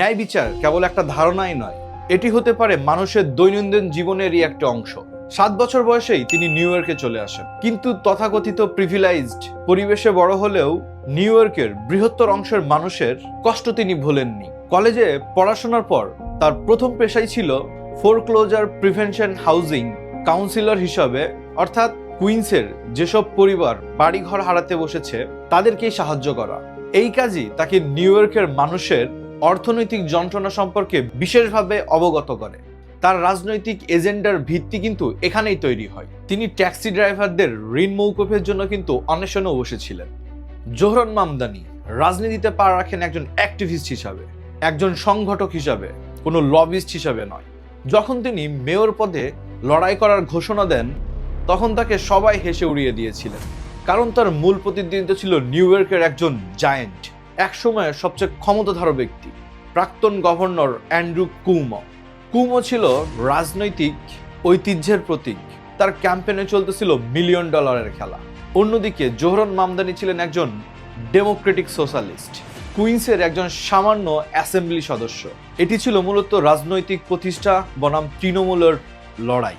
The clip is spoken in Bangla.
ন্যায় বিচার কেবল একটা ধারণাই নয়, এটি হতে পারে মানুষের দৈনন্দিন জীবনেরই একটা অংশ। সাত বছর বয়সেই তিনি নিউ ইয়র্কে চলে আসেন। কিন্তু তথাকথিত প্রিভিলাইজড পরিবেশে বড় হলেও নিউ ইয়র্কের বৃহত্তর অংশের মানুষের কষ্ট তিনি ভোলেননি। কলেজে পড়াশোনার পর তার প্রথম পেশাই ছিল ফোরক্লোজার প্রিভেনশন হাউজিং কাউন্সিলর হিসাবে, অর্থাৎ কুইন্সের যেসব পরিবার বাড়িঘর হারাতে বসেছে, তাদেরকেই সাহায্য করা। এই কাজই তাকে নিউ ইয়র্কের মানুষের অর্থনৈতিক যন্ত্রণা সম্পর্কে বিশেষভাবে অবগত করে। তার রাজনৈতিক এজেন্ডার ভিত্তি কিন্তু এখানেই তৈরি হয়। তিনি ট্যাক্সি ড্রাইভারদের ঋণ মৌকুফের জন্য কিন্তু অন্বেষণেও বসেছিলেন। জোহরন মামদানি রাজনীতিতে পা রাখেন একজন অ্যাক্টিভিস্ট হিসাবে, একজন সংগঠক হিসাবে, কোনো লবিস্ট হিসাবে নয়। যখন তিনি মেয়র পদে লড়াই করার ঘোষণা দেন, তখন তাকে সবাই হেসে উড়িয়ে দিয়েছিলেন। কারণ তার মূল প্রতিদ্বন্দ্বী ছিল নিউ ইয়র্কের একজন জায়েন্ট। একসময়ের সবচেয়ে ক্ষমতাধর ব্যক্তি, প্রাক্তন গভর্নর অ্যান্ড্রু কুমো। কুমো ছিল রাজনৈতিক ঐতিহ্যের প্রতীক। তার ক্যাম্পেনে চলতেছিল মিলিয়ন ডলারের খেলা। অন্যদিকে জোহরন মামদানি ছিলেন একজন ডেমোক্রেটিক সোশ্যালিস্ট, কুইন্সের একজন সামান্য অ্যাসেম্বলি সদস্য। এটি ছিল মূলত রাজনৈতিক প্রতিষ্ঠা বনাম তৃণমূলের লড়াই।